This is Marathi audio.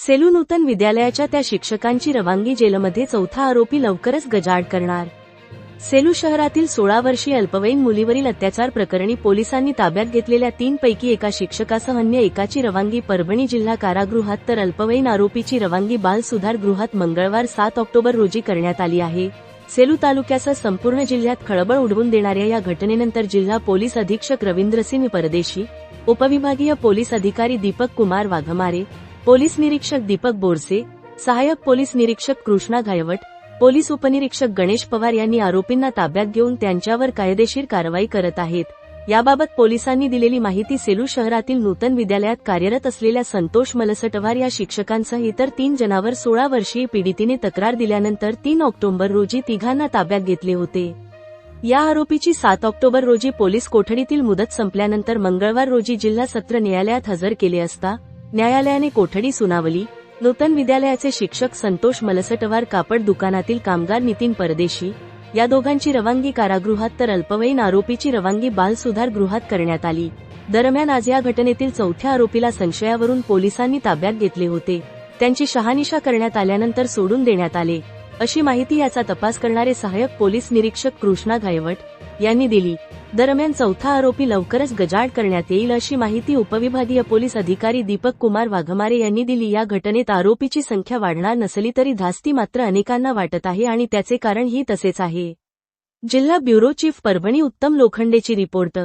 सेलू नूतन विद्यालयाच्या त्या शिक्षकांची रवानगी जेलमध्ये चौथा आरोपी लवकरच गजाआड करणार. सेलू शहरातील सोळा वर्षीय अल्पवयीन मुलीवरील अत्याचार प्रकरणी पोलिसांनी ताब्यात घेतलेल्या तीन पैकी एका शिक्षकासह अन्य एकाची रवानगी परभणी जिल्हा कारागृहात तर अल्पवयीन आरोपीची रवानगी बाल सुधार गृहात मंगळवार सात ऑक्टोबर रोजी करण्यात आली आहे. सेलू तालुक्यासह संपूर्ण जिल्ह्यात खळबळ उडवून देणाऱ्या या घटनेनंतर जिल्हा पोलीस अधीक्षक रवींद्रसिंग परदेशी उपविभागीय पोलीस अधिकारी दीपक कुमार वाघमारे पोलीस निरीक्षक दीपक बोरसे सहाय्यक पोलीस निरीक्षक कृष्णा घायवट पोलीस उपनिरीक्षक गणेश पवार यांनी आरोपींना ताब्यात घेऊन त्यांच्यावर कायदेशीर कारवाई करत आहेत. याबाबत पोलिसांनी दिलेली माहिती सेलू शहरातील नूतन विद्यालयात कार्यरत असलेल्या संतोष मलसटवार या शिक्षकांसह इतर तीन जणांवर सोळा वर्षीय पीडितीने तक्रार दिल्यानंतर तीन ऑक्टोबर रोजी तिघांना ताब्यात घेतले होते. या आरोपीची सात ऑक्टोबर रोजी पोलीस कोठडीतील मुदत संपल्यानंतर मंगळवार रोजी जिल्हा सत्र न्यायालयात हजर केले असता न्यायालयाने कोठडी सुनावली. नूतन विद्यालयाचे शिक्षक संतोष मलसटवार कापड दुकानातील कामगार नितीन परदेशी. या दोघांची रवानगी कारागृहात तर अल्पवयीन आरोपीची रवानगी बाल सुधार गृहात करण्यात आली. दरम्यान आज या घटनेतील चौथ्या आरोपीला संशयावरून पोलिसांनी ताब्यात घेतले होते. त्यांची शहानिशा करण्यात आल्यानंतर सोडून देण्यात आले. अशी माहिती याचा तपास करणारे सहाय्यक पोलीस निरीक्षक कृष्णा घायवट यांनी दिली. दरम्यान चौथा आरोपी लवकरच गजाड करण्यात येईल अशी माहिती उपविभागीय पोलीस अधिकारी दीपक कुमार वाघमारे यांनी दिली. या घटनेत आरोपीची संख्या वाढणार नसली तरी धास्ती मात्र अनेकांना वाटत आहे आणि त्याचे कारण ही तसेच आहे. जिल्हा ब्युरो चीफ परभणी उत्तम लोखंडेची रिपोर्ट